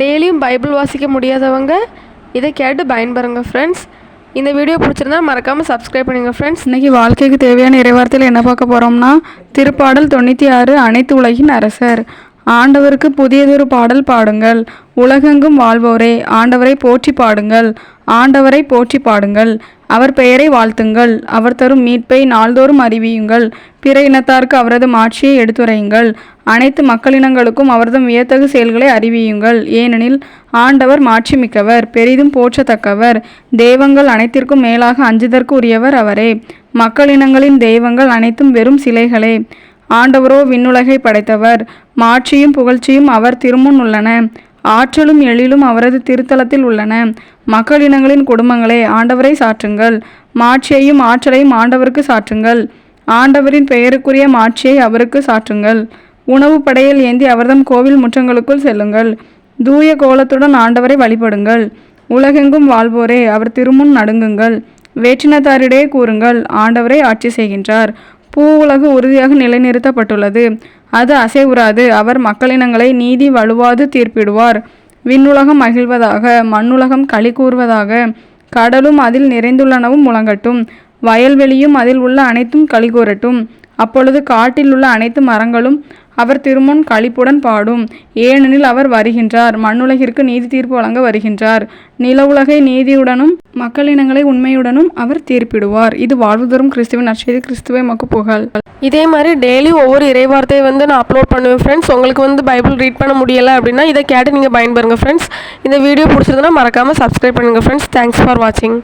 டெய்லியும் பைபிள் வாசிக்க முடியாதவங்க இதை கேட்டு பயன்பெறுங்க ஃப்ரெண்ட்ஸ் இந்த வீடியோ பிடிச்சிருந்தா மறக்காமல் சப்ஸ்கிரைப் பண்ணுங்கள் ஃப்ரெண்ட்ஸ் இன்றைக்கி வாழ்க்கைக்கு தேவையான இறைவார்த்தையில் என்ன பார்க்க போகிறோம்னா திருப்பாடல் தொண்ணூற்றி ஆறு அனைத்து உலகின் அரசர். ஆண்டவருக்கு புதியதொரு பாடல் பாடுங்கள். உலகெங்கும் வாழ்வோரே ஆண்டவரை போற்றி பாடுங்கள். ஆண்டவரை போற்றி பாடுங்கள். அவர் பெயரை வாழ்த்துங்கள். அவர் தரும் மீட்பை நாள்தோறும் அறிவியுங்கள். பிற இனத்தாருக்கு அவரது மாட்சியை எடுத்துரையுங்கள். அனைத்து மக்களினங்களுக்கும் அவரது வியத்தகு செயல்களை அறிவியுங்கள். ஏனெனில் ஆண்டவர் மாட்சிமிக்கவர் பெரிதும் போற்றத்தக்கவர். தெய்வங்கள் அனைத்திற்கும் மேலாக அஞ்சுதற்கு உரியவர் அவரே. மக்களினங்களின் தெய்வங்கள் அனைத்தும் வெறும் சிலைகளே. ஆண்டவரோ விண்ணுலகை படைத்தவர். மாட்சியும் புகழ்ச்சியும் அவர் திருமுன் உள்ளன. ஆற்றலும் எழிலும் அவரது திருத்தலத்தில் உள்ளன. மக்களினங்களின் குடும்பங்களே ஆண்டவரை சாற்றுங்கள். மாட்சியையும் ஆற்றலையும் ஆண்டவருக்கு சாற்றுங்கள். ஆண்டவரின் பெயருக்குரிய மாட்சியை அவருக்கு சாற்றுங்கள். உணவு படையில் ஏந்தி அவர்தம் கோவில் முற்றங்களுக்குள் செல்லுங்கள். தூய கோலத்துடன் ஆண்டவரை வழிபடுங்கள். உலகெங்கும் வாழ்வோரே அவர் திருமுன் நடுங்குங்கள். வேற்றினத்தாரிடையே கூறுங்கள் ஆண்டவரை ஆட்சி செய்கின்றார். பூ உலகு உறுதியாக நிலைநிறுத்தப்பட்டுள்ளது. அது அசைவுறாது. அவர் மக்களினங்களை நீதி வலுவாது தீர்ப்பிடுவார். விண்ணுலகம் மகிழ்வதாக மண்ணுலகம் களி கூறுவதாக கடலும் அதில் நிறைந்துள்ளனவும் முழங்கட்டும். வயல்வெளியும் அதில் உள்ள அனைத்தும் களி கூறட்டும். அப்பொழுது காட்டில் உள்ள அனைத்து மரங்களும் அவர் திருமுன் களிப்புடன் பாடும். ஏனெனில் அவர் வருகின்றார். மண்ணுலகிற்கு நீதி தீர்ப்பு வழங்க வருகின்றார். நில உலகை நீதியுடனும் மக்களினங்களை உண்மையுடனும் அவர் தீர்ப்பிடுவார். இது வாழ்வு தரும் கிறிஸ்துவின் நற்செய்தி கிறிஸ்துவை மக்கு புகழ். இதே மாதிரி டெய்லி ஒவ்வொரு இறைவார்த்தையை வந்து நான் அப்லோட் பண்ணுவேன் ஃப்ரெண்ட்ஸ் உங்களுக்கு வந்து பைபிள் ரீட் பண்ண முடியலை அப்படின்னா இதை கேட்டு நீங்கள் பயன்பெறுங்க ஃப்ரெண்ட்ஸ் இந்த வீடியோ பிடிச்சிருந்தனா மறக்காமல் சப்ஸ்கிரைப் பண்ணுங்கள் ஃப்ரெண்ட்ஸ் தேங்க்ஸ் ஃபார் வாட்சிங்